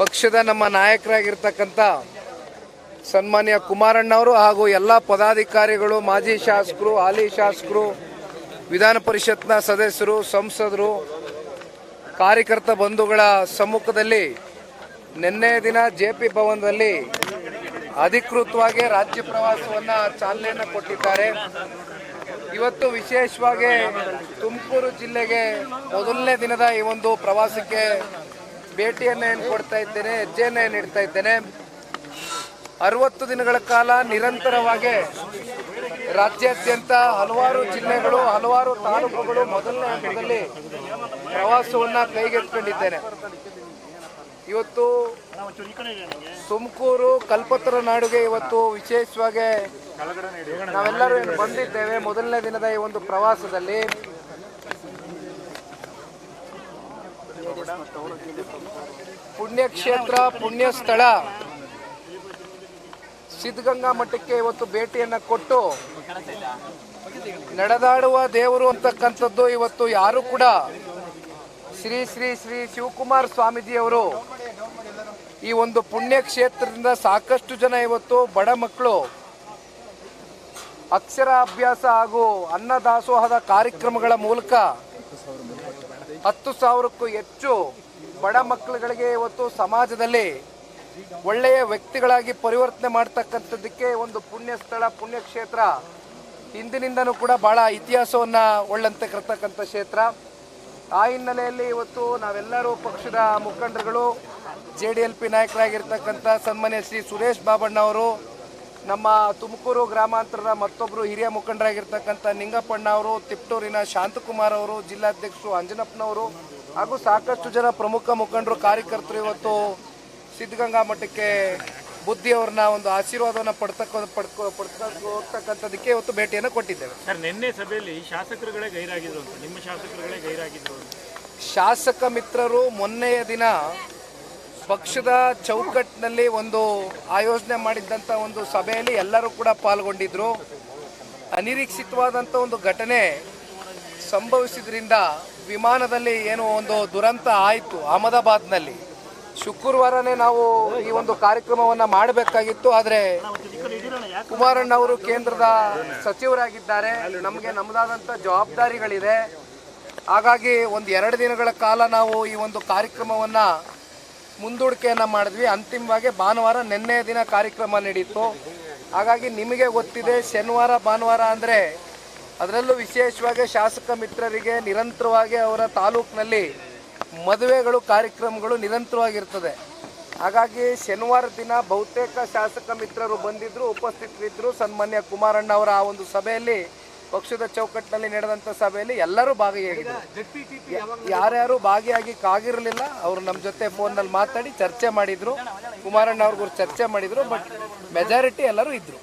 ಪಕ್ಷದ ನಮ್ಮ ನಾಯಕರಾಗಿರ್ತಕ್ಕಂಥ ಸನ್ಮಾನ್ಯ ಕುಮಾರಣ್ಣವರು ಹಾಗೂ ಎಲ್ಲ ಪದಾಧಿಕಾರಿಗಳು, ಮಾಜಿ ಶಾಸಕರು, ಹಾಲಿ ಶಾಸಕರು, ವಿಧಾನ ಪರಿಷತ್ನ ಸದಸ್ಯರು, ಸಂಸದರು, ಕಾರ್ಯಕರ್ತ ಬಂಧುಗಳ ಸಮ್ಮುಖದಲ್ಲಿ ನಿನ್ನೆ ದಿನ ಜೆ ಪಿ ಭವನದಲ್ಲಿ ಅಧಿಕೃತವಾಗಿ ರಾಜ್ಯ ಪ್ರವಾಸವನ್ನು ಚಾಲನೆಯನ್ನು ಕೊಟ್ಟಿದ್ದಾರೆ. ಇವತ್ತು ವಿಶೇಷವಾಗಿ ತುಮಕೂರು ಜಿಲ್ಲೆಗೆ ಮೊದಲನೇ ದಿನದ ಈ ಒಂದು ಪ್ರವಾಸಕ್ಕೆ ಭೇಟಿಯನ್ನು ಏನು ಕೊಡ್ತಾ ಇದ್ದೇನೆ ಹೆಜ್ಜೆಯನ್ನು ಏನು ಇಡ್ತಾ ಇದ್ದೇನೆ, ಅರವತ್ತು ದಿನಗಳ ಕಾಲ ನಿರಂತರವಾಗಿ ರಾಜ್ಯಾದ್ಯಂತ ಹಲವಾರು ಜಿಲ್ಲೆಗಳು, ಹಲವಾರು ತಾಲೂಕುಗಳು ಮೊದಲನೇ ಹಂತದಲ್ಲಿ ಪ್ರವಾಸವನ್ನ ಕೈಗೆತ್ತಿಕೊಂಡಿದ್ದೇನೆ. ಇವತ್ತು ತುಮಕೂರು, ಕಲ್ಪತರ ನಾಡುಗೆ ಇವತ್ತು ವಿಶೇಷವಾಗಿ ನಾವೆಲ್ಲರೂ ಬಂದಿದ್ದೇವೆ. ಮೊದಲನೇ ದಿನದ ಈ ಒಂದು ಪ್ರವಾಸದಲ್ಲಿ ಪುಣ್ಯಕ್ಷೇತ್ರ ಪುಣ್ಯ ಸ್ಥಳ ಸಿದ್ಧಗಂಗಾ ಮಠಕ್ಕೆ ಇವತ್ತು ಭೇಟಿಯನ್ನ ಕೊಟ್ಟು ನಡೆದಾಡುವ ದೇವರು ಅಂತಕ್ಕಂಥದ್ದು ಇವತ್ತು ಯಾರು ಕೂಡ ಶ್ರೀ ಶ್ರೀ ಶ್ರೀ ಶಿವಕುಮಾರ್ ಸ್ವಾಮೀಜಿಯವರು ಈ ಒಂದು ಪುಣ್ಯ ಕ್ಷೇತ್ರದಿಂದ ಸಾಕಷ್ಟು ಜನ ಇವತ್ತು ಬಡ ಮಕ್ಕಳು ಅಕ್ಷರ ಅಭ್ಯಾಸ ಹಾಗೂ ಅನ್ನದಾಸೋಹದ ಕಾರ್ಯಕ್ರಮಗಳ ಮೂಲಕ ಹತ್ತು ಸಾವಿರಕ್ಕೂ ಹೆಚ್ಚು ಬಡ ಮಕ್ಕಳುಗಳಿಗೆ ಇವತ್ತು ಸಮಾಜದಲ್ಲಿ ಒಳ್ಳೆಯ ವ್ಯಕ್ತಿಗಳಾಗಿ ಪರಿವರ್ತನೆ ಮಾಡ್ತಕ್ಕಂಥದ್ದಕ್ಕೆ ಒಂದು ಪುಣ್ಯ ಸ್ಥಳ ಪುಣ್ಯಕ್ಷೇತ್ರ, ಹಿಂದಿನಿಂದನೂ ಕೂಡ ಬಹಳ ಇತಿಹಾಸವನ್ನ ಒಳ್ಳಂತೆ ಕರ್ತಕ್ಕಂಥ ಕ್ಷೇತ್ರ. ಆ ಹಿನ್ನೆಲೆಯಲ್ಲಿ ಇವತ್ತು ನಾವೆಲ್ಲರೂ ಪಕ್ಷದ ಮುಖಂಡರುಗಳು, ಜೆ ಡಿ ಎಲ್ ಪಿ ನಾಯಕರಾಗಿರ್ತಕ್ಕಂಥ ಸನ್ಮಾನ್ಯ ಶ್ರೀ ಸುರೇಶ್ ಬಾಬಣ್ಣ ಅವರು ನಮ್ಮ ತುಮಕೂರು ಗ್ರಾಮಾಂತರದ ಮತ್ತೊಬ್ಬರು ಹಿರಿಯ ಮುಖಂಡರಾಗಿರ್ತಕ್ಕಂಥ ನಿಂಗಪ್ಪಣ್ಣ ಅವರು ತಿಪ್ಟೂರಿನ ಶಾಂತಕುಮಾರ್ ಅವರು ಜಿಲ್ಲಾಧ್ಯಕ್ಷರು ಅಂಜನಪ್ಪನವರು ಹಾಗೂ ಸಾಕಷ್ಟು ಜನ ಪ್ರಮುಖ ಮುಖಂಡರು ಕಾರ್ಯಕರ್ತರು ಇವತ್ತು ಸಿದ್ಧಗಂಗಾ ಮಠಕ್ಕೆ ಬುದ್ಧಿಯವ್ರನ್ನ ಒಂದು ಆಶೀರ್ವಾದವನ್ನು ಪಡ್ತಕ್ಕ ಪಡ್ಕೊ ಪಡ್ತಕ್ಕ ಹೋಗ್ತಕ್ಕಂಥದ್ದಕ್ಕೆ ಇವತ್ತು ಭೇಟಿಯನ್ನು ಕೊಟ್ಟಿದ್ದೇವೆ. ಸರ್ ನಿನ್ನೆ ಸಭೆಯಲ್ಲಿ ಶಾಸಕರುಗಳೇ ಗೈರಾಗಿದ್ರು ಅಂತ. ನಿಮ್ಮ ಶಾಸಕರುಗಳೇ ಗೈರಾಗಿದ್ರು ಶಾಸಕ ಮಿತ್ರರು ಮೊನ್ನೆಯ ದಿನ ಪಕ್ಷದ ಚೌಕಟ್ಟಿನಲ್ಲಿ ಒಂದು ಆಯೋಜನೆ ಮಾಡಿದ್ದಂಥ ಒಂದು ಸಭೆಯಲ್ಲಿ ಎಲ್ಲರೂ ಕೂಡ ಪಾಲ್ಗೊಂಡಿದ್ರು. ಅನಿರೀಕ್ಷಿತವಾದಂಥ ಒಂದು ಘಟನೆ ಸಂಭವಿಸಿದ್ರಿಂದ ವಿಮಾನದಲ್ಲಿ ಏನೋ ಒಂದು ದುರಂತ ಆಯಿತು ಅಹಮದಾಬಾದ್ನಲ್ಲಿ. ಶುಕ್ರವಾರನೇ ನಾವು ಈ ಒಂದು ಕಾರ್ಯಕ್ರಮವನ್ನು ಮಾಡಬೇಕಾಗಿತ್ತು, ಆದರೆ ಕುಮಾರಣ್ಣ ಅವರು ಕೇಂದ್ರದ ಸಚಿವರಾಗಿದ್ದಾರೆ. ನಮಗೆ ನಮ್ಮದಾದಂಥ ಜವಾಬ್ದಾರಿಗಳಿದೆ. ಹಾಗಾಗಿ ಒಂದು ಎರಡು ದಿನಗಳ ಕಾಲ ನಾವು ಈ ಒಂದು ಕಾರ್ಯಕ್ರಮವನ್ನು ಮುಂದೂಡಿಕೆಯನ್ನು ಮಾಡಿದ್ವಿ. ಅಂತಿಮವಾಗಿ ಭಾನುವಾರ ನಿನ್ನೆ ದಿನ ಕಾರ್ಯಕ್ರಮ ನಡೀತು. ಹಾಗಾಗಿ ನಿಮಗೆ ಗೊತ್ತಿದೆ, ಶನಿವಾರ, ಭಾನುವಾರ ಅಂದರೆ ಅದರಲ್ಲೂ ವಿಶೇಷವಾಗಿ ಶಾಸಕ ಮಿತ್ರರಿಗೆ ನಿರಂತರವಾಗಿ ಅವರ ತಾಲೂಕಿನಲ್ಲಿ ಮದುವೆಗಳು, ಕಾರ್ಯಕ್ರಮಗಳು ನಿರಂತರವಾಗಿರ್ತದೆ. ಹಾಗಾಗಿ ಶನಿವಾರ ದಿನ ಬಹುತೇಕ ಶಾಸಕ ಮಿತ್ರರು ಬಂದಿದ್ದರು ಉಪಸ್ಥಿತರಿದ್ದರು ಸನ್ಮಾನ್ಯ ಕುಮಾರಣ್ಣ ಅವರ ಆ ಒಂದು ಸಭೆಯಲ್ಲಿ ಪಕ್ಷದ ಚೌಕಟ್ಟಿನಲ್ಲಿ ನಡೆದಂಥ ಸಭೆಯಲ್ಲಿ ಎಲ್ಲರೂ ಭಾಗಿಯಾಗಿದ್ದರು. ಯಾರ್ಯಾರು ಭಾಗಿಯಾಗಿ ಕಾಗಿರಲಿಲ್ಲ ಅವರು ನಮ್ಮ ಜೊತೆ ಫೋನ್ನಲ್ಲಿ ಮಾತಾಡಿ ಚರ್ಚೆ ಮಾಡಿದ್ರು. ಕುಮಾರಣ್ಣ ಅವ್ರಿಗೂ ಚರ್ಚೆ ಮಾಡಿದ್ರು ಬಟ್ ಮೆಜಾರಿಟಿ ಎಲ್ಲರೂ ಇದ್ರು.